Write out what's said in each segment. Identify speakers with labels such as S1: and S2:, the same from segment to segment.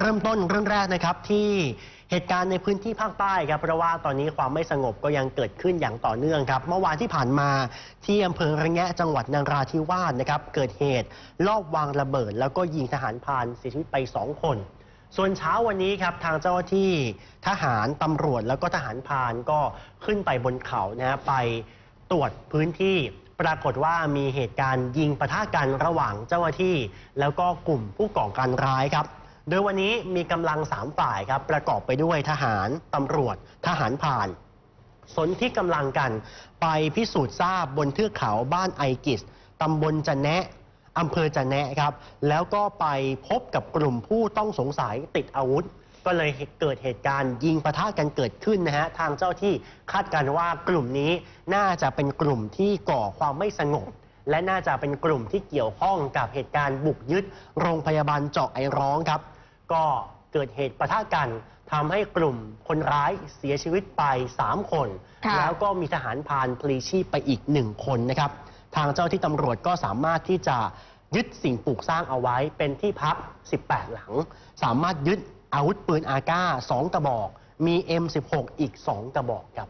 S1: เริ่มต้นเรื่องแรกนะครับที่เหตุการณ์ในพื้นที่ภาคใต้ครับเพราะว่าตอนนี้ความไม่สงบก็ยังเกิดขึ้นอย่างต่อเนื่องครับ เมื่อวานที่ผ่านมาที่อำเภอระแงะจังหวัดนราธิวาสนะครับเกิดเหตุลอบวางระเบิด แล้วก็ยิงทหารพานเสียชีวิตไป 2 คน ส่วนเช้าวันนี้ครับทางเจ้าหน้าที่ทหารตำรวจแล้วก็ทหารพานก็ขึ้นไปบนเขานะฮะไปตรวจพื้นที่ปรากฏว่ามีเหตุการณ์ยิงปะทะกันระหว่างเจ้าหน้าที่ แล้วก็กลุ่มผู้ก่อการร้ายครับ โดยวันนี้มีกำลังสามฝ่ายครับประกอบไปด้วยทหารตำรวจ ทหารผ่าน สนที่กำลังกันไปพิสูจน์ทราบบนเทือกเขาบ้านไอกิสตำบลจะแนะอำเภอจะแนะครับ แล้วก็ไปพบกับกลุ่มผู้ต้องสงสัยติดอาวุธ ก็เลยเกิดเหตุการณ์ยิงปะทะกันเกิดขึ้นนะฮะ ทางเจ้าที่คาดการว่ากลุ่มนี้น่าจะเป็นกลุ่มที่ก่อความไม่สงบ และน่าจะเป็นกลุ่มที่เกี่ยวข้องกับเหตุการณ์บุกยึด โรงพยาบาลเจาะไอร้องครับ ก็เกิดเหตุปะทะกันทำให้กลุ่มคนร้ายเสียชีวิตไป 3 คน
S2: ค่ะ
S1: แล้วก็มีทหารพรานพลีชีพไปอีกหนึ่งคนนะครับ ทางเจ้าที่ตำรวจก็สามารถที่จะยึดสิ่งปลูกสร้างเอาไว้เป็นที่พัก 18 หลัง สามารถยึดอาวุธปืนอาก้า2กระบอก มี M16 อีก 2 กระบอกครับ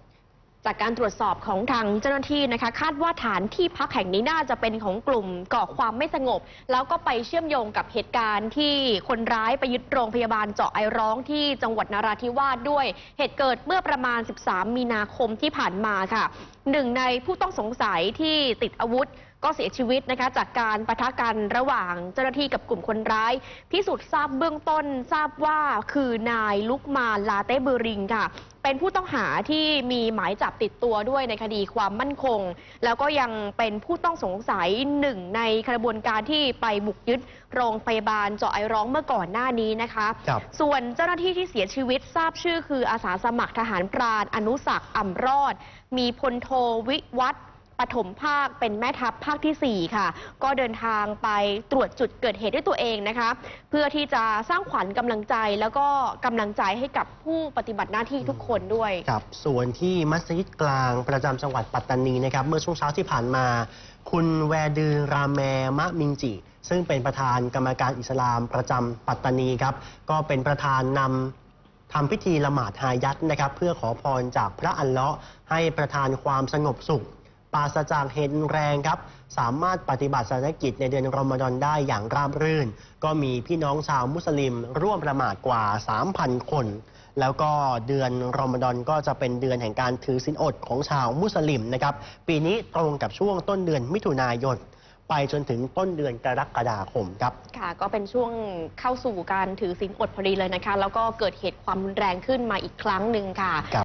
S2: จากการตรวจสอบของทางเจ้าหน้าที่นะคะ คาดว่าฐานที่พักแห่งนี้น่าจะเป็นของกลุ่มก่อความไม่สงบ แล้วก็ไปเชื่อมโยงกับเหตุการณ์ที่คนร้ายไปยึดโรงพยาบาลเจาะไอร้องที่จังหวัดนราธิวาสด้วย เหตุเกิดเมื่อประมาณ 13 มีนาคมที่ผ่านมาค่ะหนึ่งในผู้ต้องสงสัยที่ติดอาวุธก็เสียชีวิตนะคะจากการปะทะกันระหว่างเจ้าหน้าที่กับกลุ่มคนร้ายพิสูจน์ทราบเบื้องต้นทราบว่าคือนายลุกมาลาเต้เบอริงค่ะ เป็นผู้ต้องหาที่มีหมายจับติดตัวด้วยในคดีความมั่นคง แล้วก็ยังเป็นผู้ต้องสงสัยหนึ่งในกระบวนการที่ไปบุกยึดโรงพยาบาลเจาะไอร้องเมื่อก่อนหน้านี้นะคะ
S1: ครับ
S2: ส่วนเจ้าหน้าที่ที่เสียชีวิตทราบชื่อคืออาสาสมัครทหารพรานอนุสักดิ์อ่ำรอด มีพลโทวิวัฒน์ ปฐมภาคเป็นแม่ทัพภาคทีสี่ 4 ค่ะ ก็เดินทางไปตรวจจุดเกิดเหตุด้วยตัวเองนะคะ เพื่อที่จะสร้างขวัญกำลังใจแล้วก็กำลังใจให้กับผู้ปฏิบัติหน้าที่ทุกคนด้วย
S1: ครับส่วนที่มัสยิดกลางประจำจังหวัดปัตตานีนะครับเมื่อช่วงเช้าที่ผ่านมา คุณแวดือรามแมมะมิงจิ ซึ่งเป็นประธานกรรมการอิสลามประจำปัตตานีครับก็เป็นประธานนำ ทำพิธีละหมาดฮายัดนะครับ เพื่อขอพรจากพระอัลเลาะห์ให้ประทานความสงบสุข ปราศจากเหตุแรงครับ สามารถปฏิบัติศาสนกิจในเดือนรอมฎอนได้อย่างราบรื่น ก็มีพี่น้องชาวมุสลิม ร่วมละหมาดกว่า 3,000 คน แล้วก็เดือนรอมฎอนก็จะเป็นเดือนแห่งการถือศีลอดของชาวมุสลิมนะครับ ปีนี้ตรงกับช่วงต้นเดือนมิถุนายนไปจนถึงต้นเดือนกรกฎาคมครับ
S2: ค่ะ ก็เป็นช่วงเข้าสู่การถือศีลอดพอดีเลยนะคะ แล้วก็เกิดเหตุความรุนแรงขึ้นมาอีกครั้งหนึ่งค่ะ